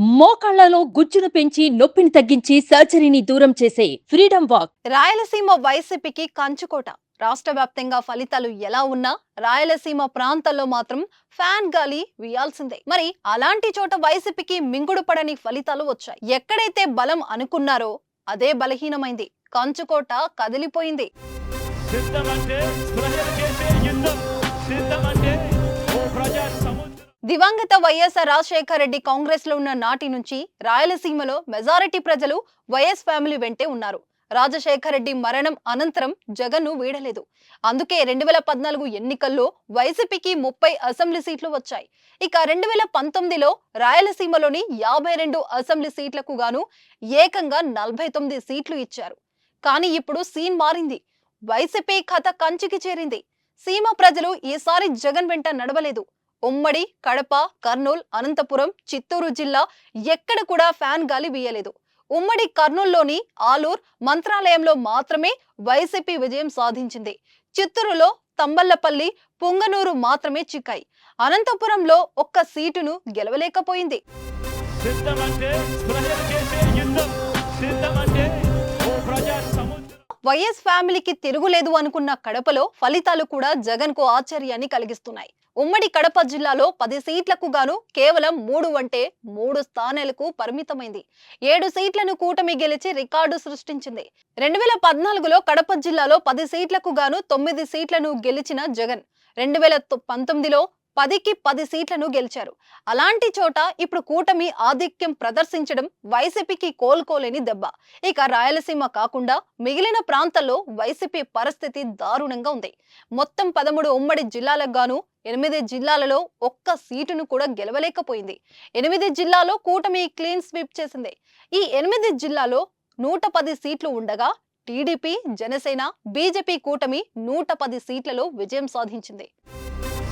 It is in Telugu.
మోకాళ్ళలో గుజ్జును పెంచి నొప్పిని తగ్గించి సర్జరీని దూరం చేసే ఫ్రీడమ్ వాక్. రాయలసీమ వైసీపీకి కంచుకోట. రాష్ట్ర వ్యాప్తంగా ఫలితాలు ఎలా ఉన్నా రాయలసీమ ప్రాంతాల్లో మాత్రం ఫ్యాన్ గాలి వీయాల్సిందే. మరి అలాంటి చోట వైసీపీకి మింగుడు పడని ఫలితాలు వచ్చాయి. ఎక్కడైతే బలం అనుకున్నారో అదే బలహీనమైంది. కంచుకోట కదిలిపోయింది. దివంగత వైఎస్ఆర్ రాజశేఖర రెడ్డి కాంగ్రెస్లో ఉన్న నాటి నుంచి రాయలసీమలో మెజారిటీ ప్రజలు వైఎస్ ఫ్యామిలీ వెంటే ఉన్నారు. రాజశేఖర రెడ్డి మరణం అనంతరం జగన్ను వీడలేదు. అందుకే రెండు వేల పద్నాలుగు ఎన్నికల్లో వైసీపీకి ముప్పై అసెంబ్లీ సీట్లు వచ్చాయి. ఇక రెండు వేల పంతొమ్మిదిలో రాయలసీమలోని యాభై రెండు అసెంబ్లీ సీట్లకు గాను ఏకంగా నలభై తొమ్మిది సీట్లు ఇచ్చారు. కానీ ఇప్పుడు సీన్ మారింది. వైసీపీ కథ కంచికి చేరింది. సీమ ప్రజలు ఈసారి జగన్ వెంట నడవలేదు. ఉమ్మడి కడప కర్నూలు అనంతపురం చిత్తూరు జిల్లా ఎక్కడ కూడా ఫ్యాన్ గాలి వీయలేదు. ఉమ్మడి కర్నూలులోని ఆలూర్ మంత్రాలయంలో మాత్రమే వైసీపీ విజయం సాధించింది. చిత్తూరులో తంబల్లపల్లి పుంగనూరు మాత్రమే చిక్కాయి. అనంతపురంలో ఒక్క సీటును గెలవలేకపోయింది. సిద్ధమంటే వైఎస్ ఫ్యామిలీకి తిరుగులేదు అనుకున్న కడపలో ఫలితాలు కూడా జగన్కు ఆశ్చర్యాన్ని కలిగిస్తున్నాయి. ఉమ్మడి కడప జిల్లాలో పది సీట్లకు గాను కేవలం మూడు అంటే మూడు స్థానాలకు పరిమితమైంది. ఏడు సీట్లను కూటమి గెలిచి రికార్డు సృష్టించింది. రెండు వేల పద్నాలుగులో కడప జిల్లాలో పది సీట్లకు గాను తొమ్మిది సీట్లను గెలిచిన జగన్. రెండు వేల పంతొమ్మిదిలో పదికి పది సీట్లను గెలిచారు. అలాంటి చోట ఇప్పుడు కూటమి ఆధిక్యం ప్రదర్శించడం వైసీపీకి కోలుకోలేని దెబ్బ. ఇక రాయలసీమ కాకుండా మిగిలిన ప్రాంతాల్లో వైసీపీ పరిస్థితి దారుణంగా ఉంది. మొత్తం పదమూడు ఉమ్మడి జిల్లాలకు గాను ఎనిమిది జిల్లాలలో ఒక్క సీటును కూడా గెలవలేకపోయింది. ఎనిమిది జిల్లాలో కూటమి క్లీన్ స్వీప్ చేసింది. ఈ ఎనిమిది జిల్లాలో నూట పది సీట్లు ఉండగా టీడీపీ జనసేన బీజేపీ కూటమి నూట పది సీట్లలో విజయం సాధించింది.